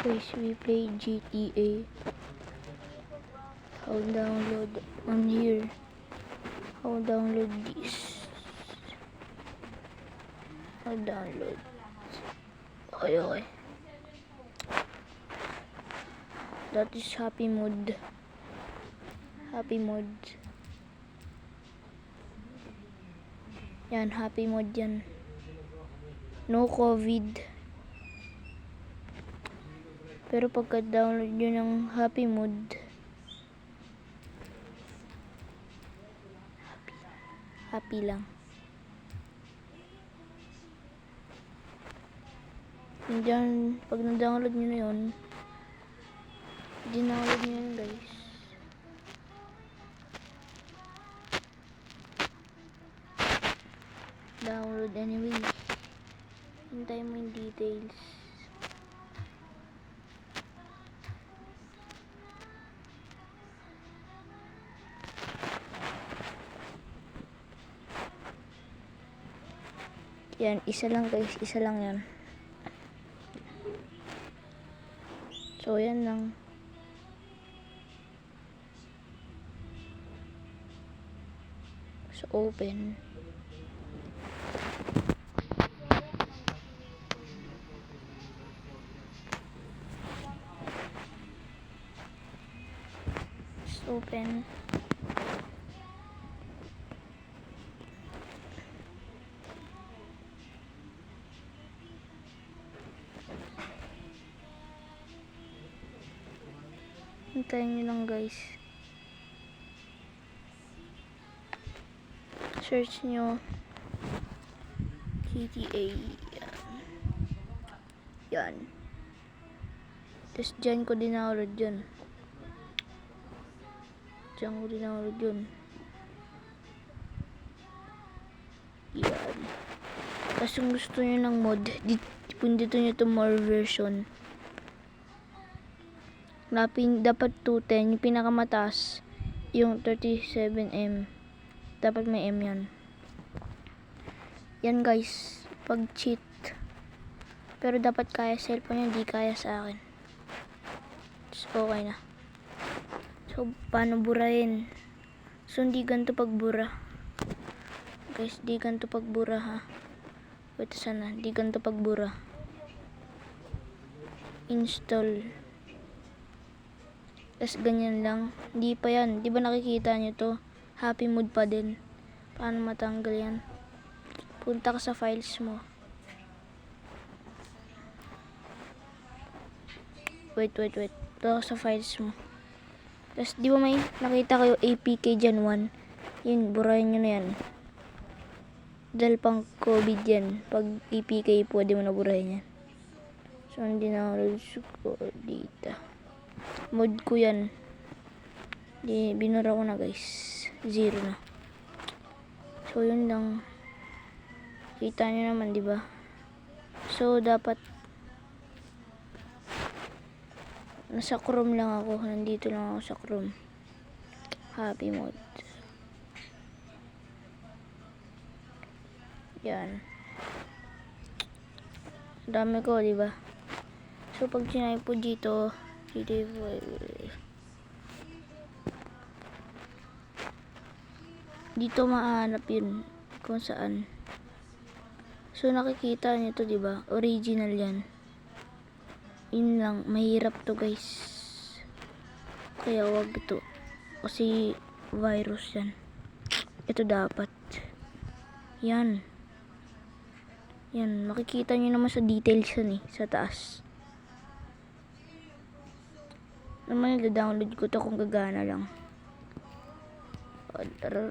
Guys, we play GTA. How download on here? How download this? How download? Okay, okay. That is happy mode. Happy mode. Yan, happy mode yan. No COVID. Pero pagka download nyo ng happy mode, happy, happy lang. Diyan, pag na-download nyo na yun, dinownload nyo yun guys. Download anyway. Hintay mo yung details. Yan, isa lang guys, isa lang yan. So, yan lang. So, open. Just open. Search nyo GTA. Yan. Yan. Tapos dyan ko dinownload yun. Dyan ko dinownload yun. Yan. Tapos kung gusto nyo ng mod, di- dito nyo to more version. Napin, dapat 210, yung pinakamataas, yung 37M. Dapat may M yan. Yan guys, pag cheat. Pero dapat kaya cellphone yun, di kaya sa akin. So, okay na. So, paano burahin? So, hindi ganito pagbura. Guys, di ganito pagbura ha. Wait, sana. Di ganito pagbura. Install. Tapos ganyan lang. Hindi pa yan. Di ba nakikita nyo to? Happy mood pa din. Paano matanggal yan? Punta ka sa files mo. Wait, wait, wait. Punta ka sa files mo. Tapos di ba may nakita kayo APK dyan 1? Yun, burahin nyo na yan. Dahil pang COVID yan. Pag APK di mo na burahin yan. So, hindi na ko dito mod ko yan di binura ko na guys zero na. So yun lang. Kita nyo naman di ba? So dapat nasa chrome lang ako. Nandito lang ako sa chrome. Happy mode. Yan. Dami ko di ba? So pag sinay po dito dito mahanap yun kung saan. So nakikita nyo to diba original yan. Yun lang mahirap to guys. Kaya wag to. Kasi virus yan. Ito dapat. Yan. Yan makikita nyo naman sa details yan eh sa taas. Naman download ko to kung gagana lang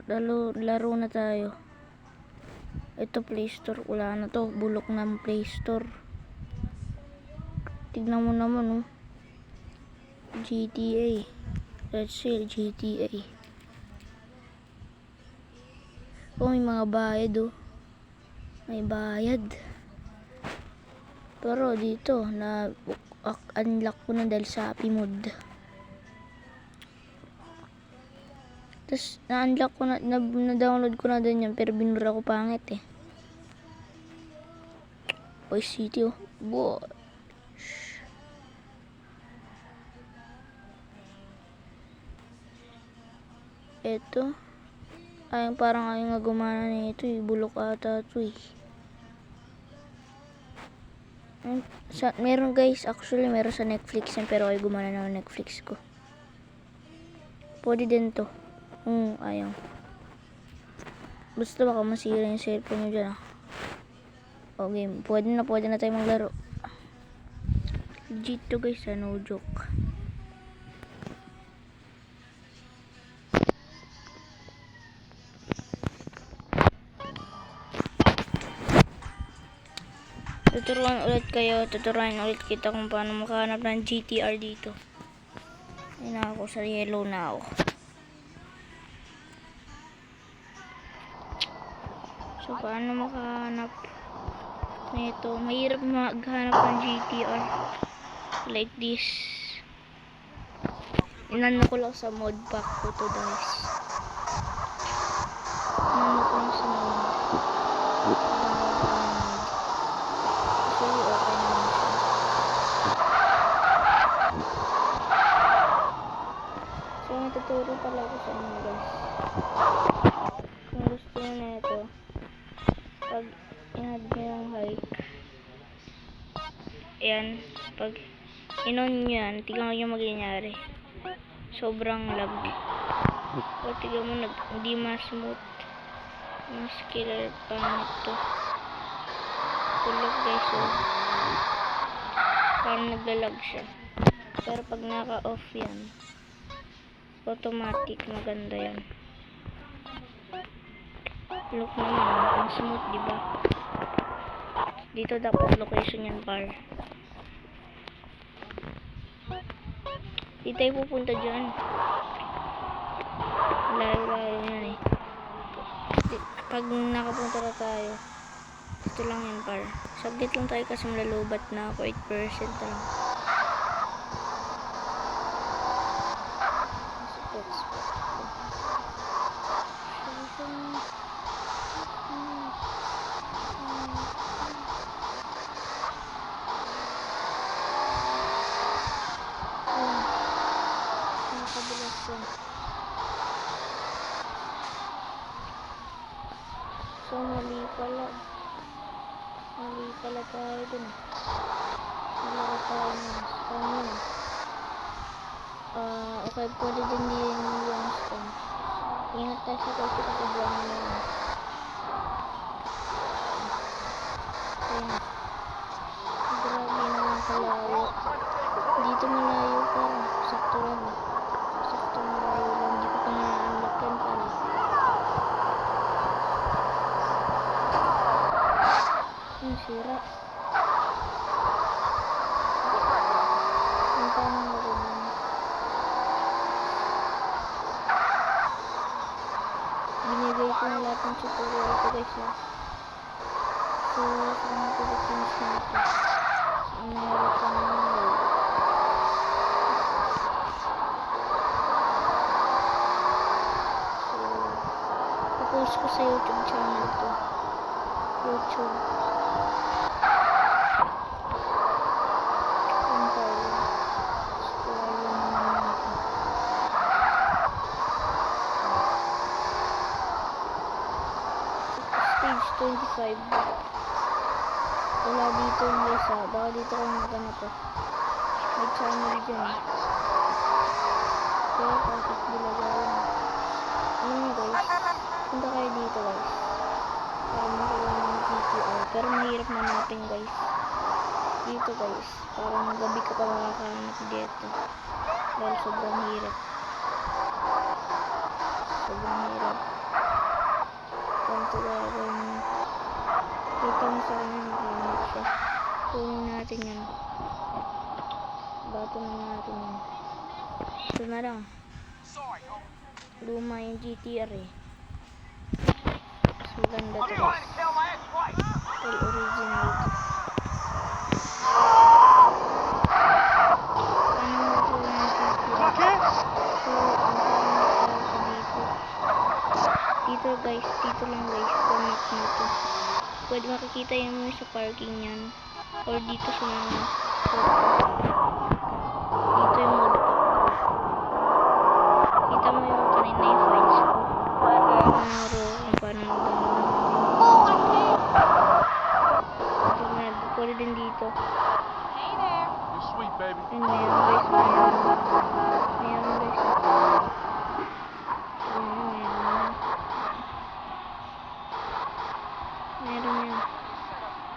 laro, laro, na tayo. Ito play store. Wala na to. Bulok ng play store. Tignan mo naman oh. GTA let's see GTA oh may mga bayad oh. May bayad. Pero dito na unlock ko na dahil sa happy mode Tapos, na-unlock ko na, na-download ko na din yan, pero binura ko pangit eh. Oy, city oh. Boy. Ito. Ay, parang ayong nga gumana na ito eh. Ata ito eh. Hmm, sa, meron guys, actually meron sa Netflix yan, pero ay gumana na Netflix ko. Pwede din to. Kung ayaw. Basta baka masira yung cellphone nyo dyan ah. Okay, pwede na, pwede na tayo maglaro. Legit to guys, ah, no joke. Tuturuan ulit kayo, tuturuan ulit kita kung paano makahanap ng GTR dito. Ayun ako, sa yellow na ako. Paano makahanap nito? Mahirap maghanap ng GTR. Like this. Inano ko lang sa mod pack ko to guys. Inano ko lang sa mod. So, pala ako sa inyo guys. Kung gusto nyo na ito, ayan, pag in-on nyo yan, tignan nyo magyayari. Sobrang lag. O, tignan mo, nag, hindi mas smooth. Mas killer pa nito. Tulog guys, oh. Parang naglalag siya. Pero pag naka-off yan, automatic maganda yan. Look naman, ang smooth, di ba? Dito dapat location yan, par. Di tayo pupunta dyan. Layo-layo yan eh. Pag nakapunta na tayo, ito lang yan, par. Saglit lang tayo kasi malalobat na ako. 8% lang. Ang sira. Ang tanong na rin yun. Binigay ko na lahat ng tutorial ko guys. So, saan ko i-finish na ito? So, meron pa naman So, ipopost ko sa YouTube channel to. YouTube. Yung tayo. Square lang naman natin. Stage 25. Wala dito yung guys ha. Baka dito kayo maghanap ha. May channel dyan. Kaya bakit bilagayan. Ano guys? Punta kayo dito guys. Para makuha ng GTR. Pero mahirap manapin guys. Dito guys. Parang gabi ka pa makakahanap dito. Dahil sobrang hirap. Sobrang hirap. Gagawin mo. Kita mo sa kanya nakahanap siya. Kunin natin yan. Bato na natin yan. Ito na lang. Luma yung GTR eh. Mas maganda to makikita yun mo sa parking yan. Or dito sa mga Dito yung mod Kita mo yung kanina yung finds ko. Maro, yung parang Pwede din dito. Hey there. You're sweet, baby. And then, guys,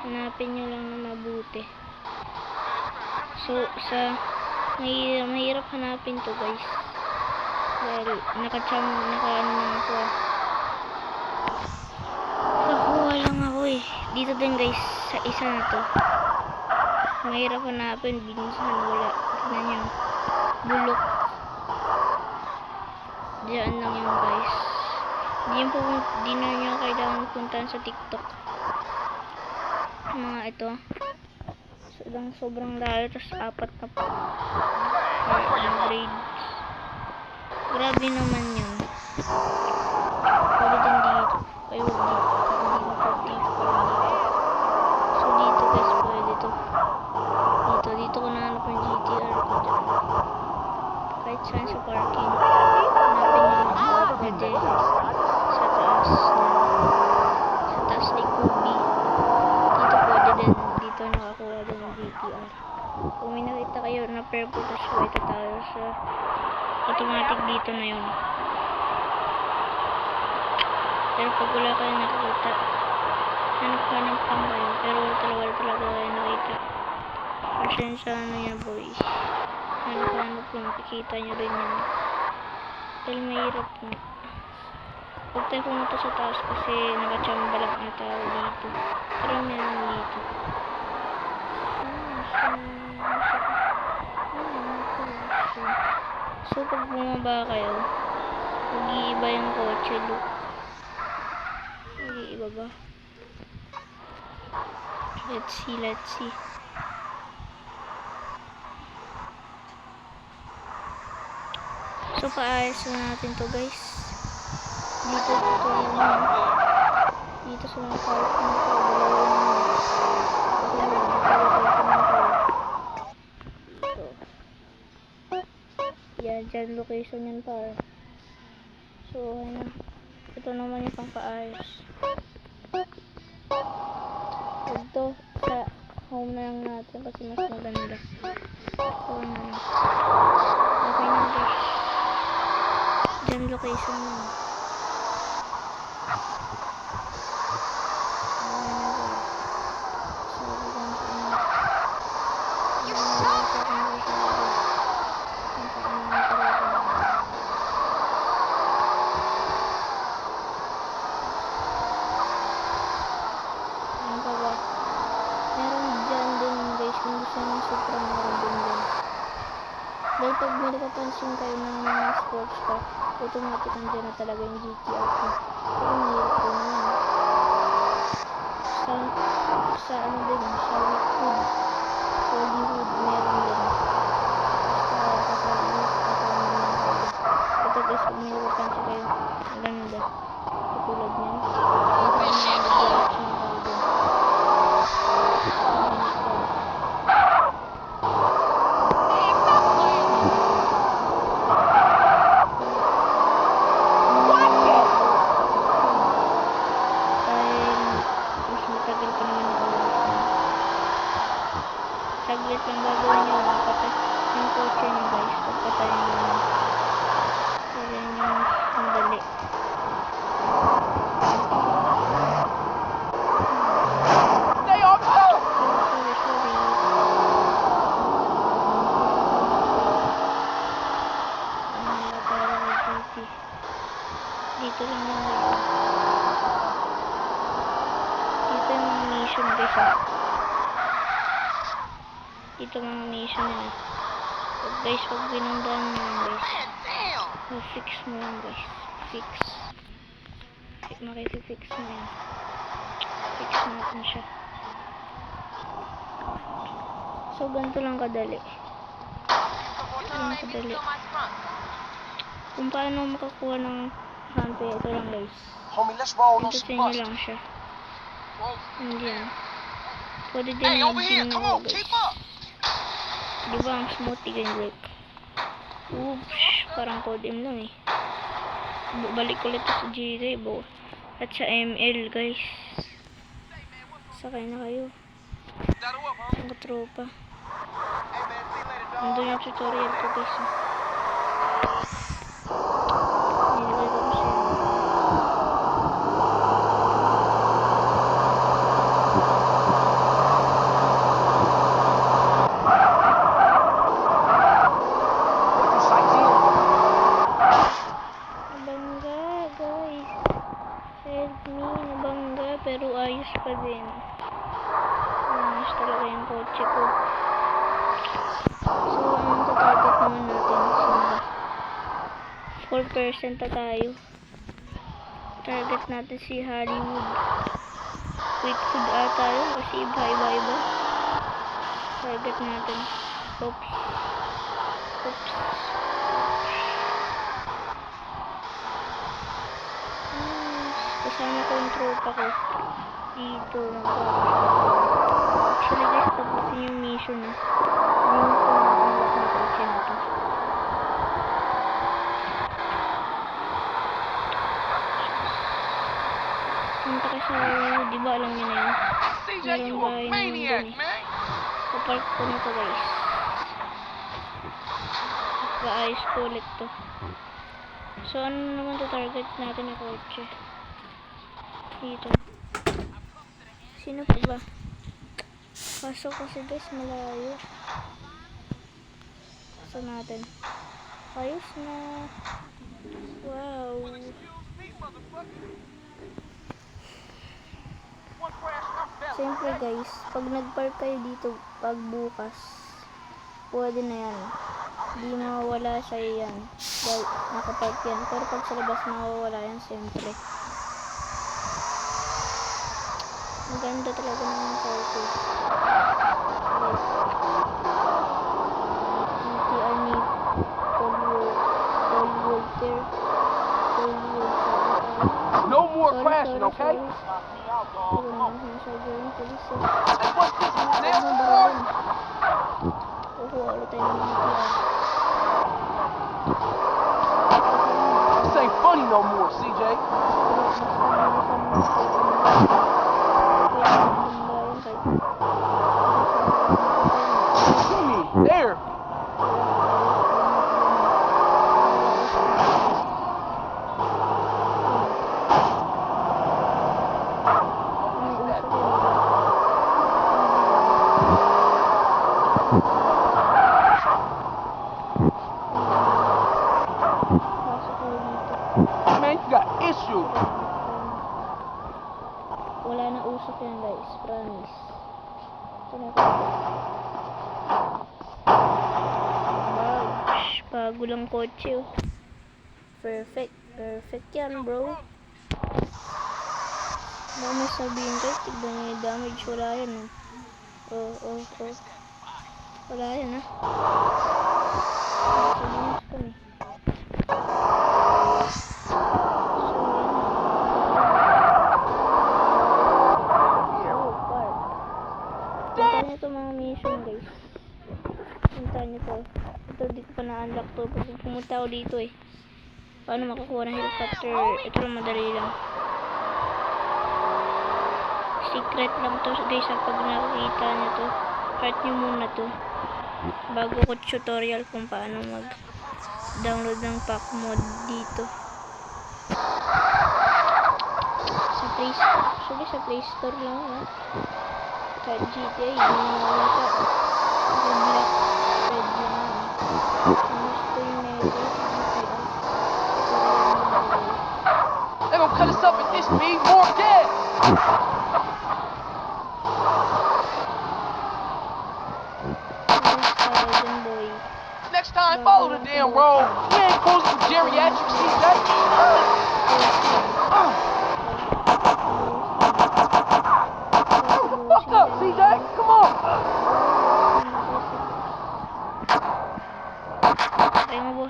Hanapin nyo lang na mabuti. So, sa mahirap, mahirap hanapin to guys. Dahil nakacham, naka ano lang ako ah. Nakakuha lang ako eh. Dito din guys, sa isa na to. Mahirap hanapin, binsan wala. Tignan nyo. Bulok. Diyan lang yun guys. Di, yun po, di na nyo kailangan puntahan sa TikTok. Mga ito. Sobrang sobrang layo, tapos apat na pa. Ang grades. Grabe naman yun. Pwede din dito. Ay, huwag dito. So, dito guys. Dito, dyan. Kahit saan sa parking. Hanapin nyo lang. Pwede. Sa taas na. Sa taas ni Kubi. Dito pwede din. Dito nakakuha din ng GTR. Kung may nakita kayo na purple tapos white tayo sa automatic dito na yun. Pero pag wala kayo nakikita, hanap-hanap lang kayo. Pero talaga talaga kayo nakita. Pasensya na yan boys. Hanap-hanap lang. Kikita nyo rin yan. Dahil mahirap na. Huwag tayo pumunta sa taas kasi nakachamba lang na tao dito. Pero meron dito. Ah, so, so, so, pag bumaba kayo, mag-iiba yung kotse look. Mag-iiba ba? Let's see, let's see. So, paayos na natin to guys. Dito, dito yung dito sa mga parking ko. Dalawa na. Ito, dalawa sa mga parking. Ito. Yan, dyan location yan par. So, ano. Ito naman yung pang paayos. Ito, sa home na lang natin kasi mas maganda. So, na. Okay na. Dyan location mo. Ano pa ba? Meron dyan din guys kung gusto nyo sobrang meron din dyan. Dahil pag nakapansin kayo ng mga sports car, automatic andyan na talaga yung GTR ko. Pero mahirap po na yun. Sa, sa ano din, sa Wickwood. Hollywood, meron din. Naman. Ito guys, pag may nakapansin kayo, ang ganda. Katulad niyan. Ang kanya na nag-direction na kayo dun. Ang ganda. Dahil mas matagal pa naman ang oras na. Saglit lang gagawin nyo lang. Patay yung kotse nyo guys. Pagpatayin nyo lang. Pero yun yung sandali. Stay on top! Sorry, sorry. Ano na para kay GT. Dito lang yung guys. Dito yung mga mission guys ah. Dito mga mission nila. Pag guys, pag binundahan mo yan guys. I-fix mo yan guys. Fix. Makikifix mo yan. Fix natin siya. So, ganito lang kadali. Ganito kadali. Kung paano makakuha ng hampe, ito lang guys. Inyo bust. lang siya. Hindi yan. Pwede din Hey, come mo on, guys. keep up! Di ba ang smoothie ganyan like? Oops, parang code M lang eh. Balik ulit sa G-Ray, bo. At sa ML, guys. Sakay na kayo. Ang tropa. Nandun yung tutorial ko guys. Nilagay ko. Nabangga pero ayos pa din. Ayos talaga yung kotse ko. So, anong tatarget naman natin? Simba. 4% na tayo. Target natin si Hollywood. Wait, food ata yun kasi iba-iba-iba. Target natin. Oops. Ah, kasama ko yung tropa ko. Dito. Actually guys, tapusin yung mission na. Ngayon ko na-unlock na kotse na to. Punta ka sa, di ba alam niyo na yun? CJ, you a maniac, man. Papark ko na to guys. Paayos ko ulit to. So ano naman to target natin na kotse? Dito. Sino pa ba? Pasok kasi guys malayo. So natin. Ayos na. Wow. Siyempre guys, pag nag-park kayo dito pag bukas, pwede na yan. Hindi mawawala sa yan. Dahil nakapark yan. Pero pag sa labas mawawala yan siyempre. Ang ganda talaga ng car ko. Guys. GTR ni Paul Wal- Paul Walter. Paul Walter. No more Sorry, crashing, sorry, okay? sorry. Ayun na, sinasabi yung polis eh. Hey, what's this? Ano Nail ba board? yun? Kukuha ulit tayo ng GTR. This ain't funny no more, CJ. Oh. Oh. Perfect, perfect yan bro. May sabihin kayo, tignan nyo yung damage, wala yan oh. Oh, oh, oh. Wala yan ah. Ko eh. Oh, to mga mission guys. Puntahan nyo to. Ito, di ko pa na-unlock to. Pag pumunta ako dito eh. Paano makakuha ng helicopter? Ito lang madali lang. Secret lang to guys ha. Pag nakikita nyo to. Heart nyo muna to. Bago ko tutorial kung paano mag download ng pack mod dito. Sa Play Store. Actually, sa Play Store lang ha. Kahit GTA, hindi mo makita. Kasi black, red lang yan. Ang gusto yung meron, GTA. They gonna cut us up at this speed. More gas. Thousand boy. Next time, follow the damn road. We ain't cruising for geriatrics, CJ. Fuck up, CJ. Come on. Kaya mo, boss. Ikaw avoid mo. Man, homie, man, take it slow and steady.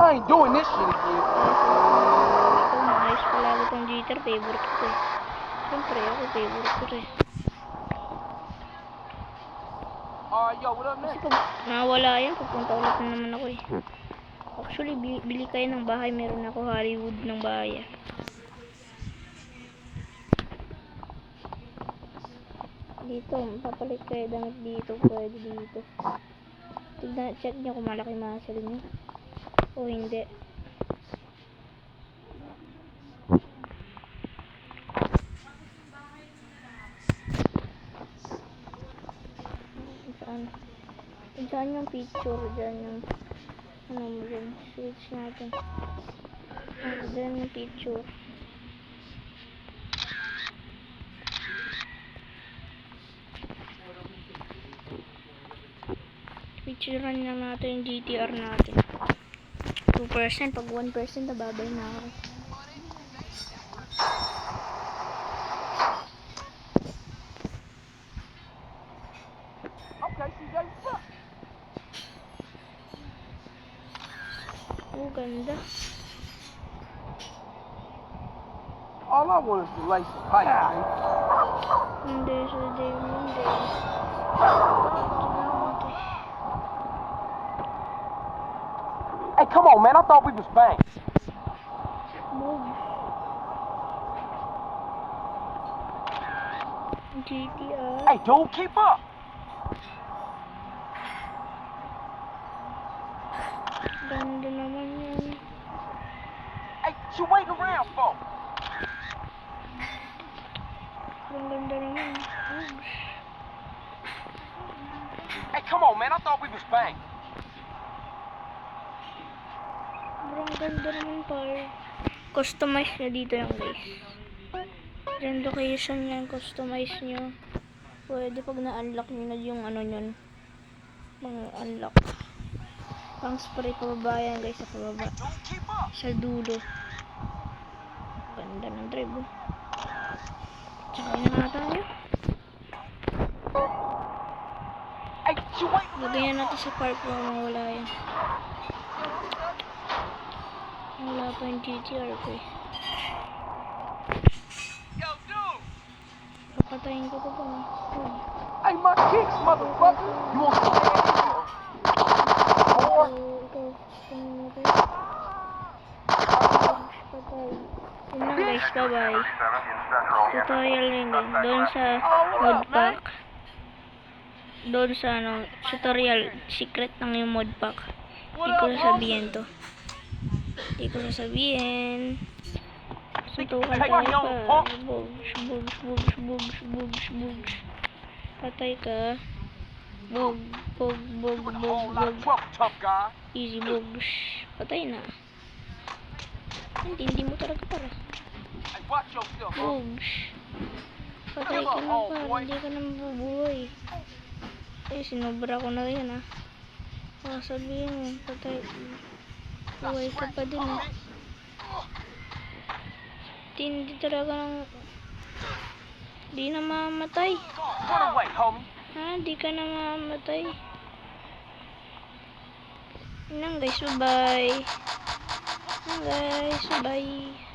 I ain't doing this shit again. Ito, maayos palagi tong jitter. Favorite ko eh. Siyempre, ako favorite ko eh. Alright, yo, what up Kasi pag nawala yan, pupunta ulit na naman ako eh. Actually, bili, kayo ng bahay. Meron ako Hollywood ng bahay. ah. Dito, papalit kayo damit dito. Pwede dito. Tignan, check nyo kung malaki muscle nyo. O hindi. Saan? Saan yung picture, dyan yung ano mo dyan, switch natin. Dyan yung picture. Picturean lang natin yung GTR natin. 2%, pag 1% nababay na ako. Want is to lay some pipe, man. Hindi, sa day Monday. Hey, come on, man. I thought we was banged. Move. GTR. Hey, dude, keep up. Ganda naman yan. Hey, what you waiting around for? Come on, man. I thought we was banged. Sobrang ganda naman par. Customize nyo dito yung guys. Then location yan, customize nyo. Pwede pag na-unlock nyo na yung ano nyo. Mga unlock. Pang spray pababa yan guys sa pababa. Sa dulo. Ganda ng drive oh. Tsaka na nga tayo. Hey, what you waiting natin sa park para mawala yan. Wala pa yung GTR ko eh. Papatayin ko pa? Oh. Hey, my kicks, motherfucker. You. Patay. Yun lang guys, bye-bye. Tutorial yun guys. Doon sa mod pack. Doon sa ano, tutorial. Secret lang yung mod pack. Hindi ko sasabihin to. Hindi ko sasabihin. Suntukan tayo pa. Bugs, bugs, bugs, bugs, bugs, bugs. Patay ka. Bug. of trouble, tough guy. Easy bugs. Patay na. Hindi, hindi mo talaga para. Bugs. Patay ka na pa. Hindi ka na mabubuhay. Eh, sinobra ko na yun ah. Baka sabihin mo, patay. Buhay ka pa din ah. Hindi talaga ng... Di na mamatay. Ha? Di ka na mamatay. Yun lang guys, bye-bye. Yun guys, bye.